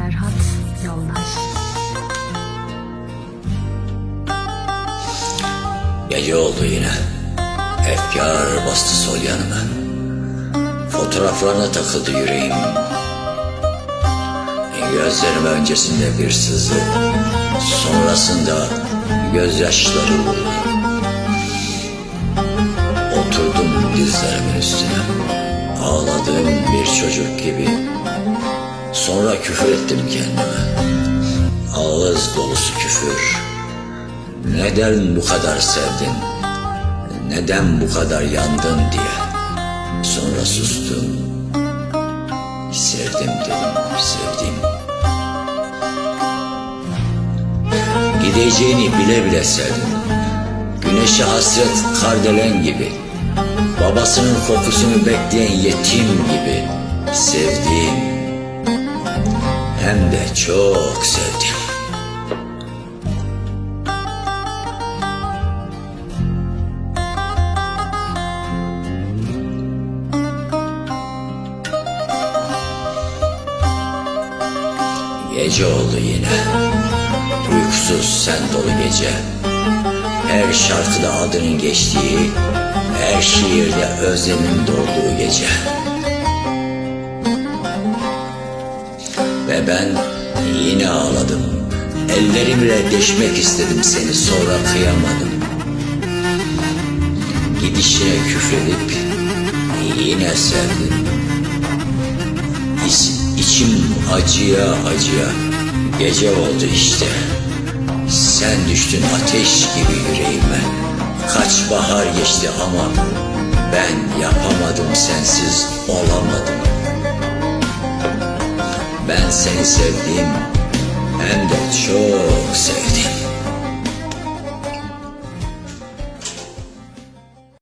Serhat Yoldaş Gece oldu yine. Efkar bastı sol yanıma. Fotoğraflarına takıldı yüreğim. Gözlerim öncesinde bir sızı, sonrasında gözyaşları vurdu. Oturdum dizlerimin üstüne. Ağladığım bir çocuk gibi. Sonra küfür ettim kendime. Ağız dolusu küfür. Neden bu kadar sevdin? Neden bu kadar yandın diye. Sonra sustum. Sevdim dedim, sevdim. Gideceğini bile bile sevdim. Güneşe hasret kardelen gibi. Babasının kokusunu bekleyen yetim gibi. Sevdim. Hem de çok sevdim. Gece oldu yine. Uykusuz sen dolu gece. Her şarkıda adının geçtiği, her şiirde özlemin dolduğu gece. Ve ben yine ağladım. Ellerimle deşmek istedim seni sonra kıyamadım. Gidişine küfredip yine sevdim. İç, içim acıya acıya gece oldu işte. Sen düştün ateş gibi yüreğime. Kaç bahar geçti ama ben yapamadım sensiz olamadım. Ben seni sevdim hem de çok sevdim.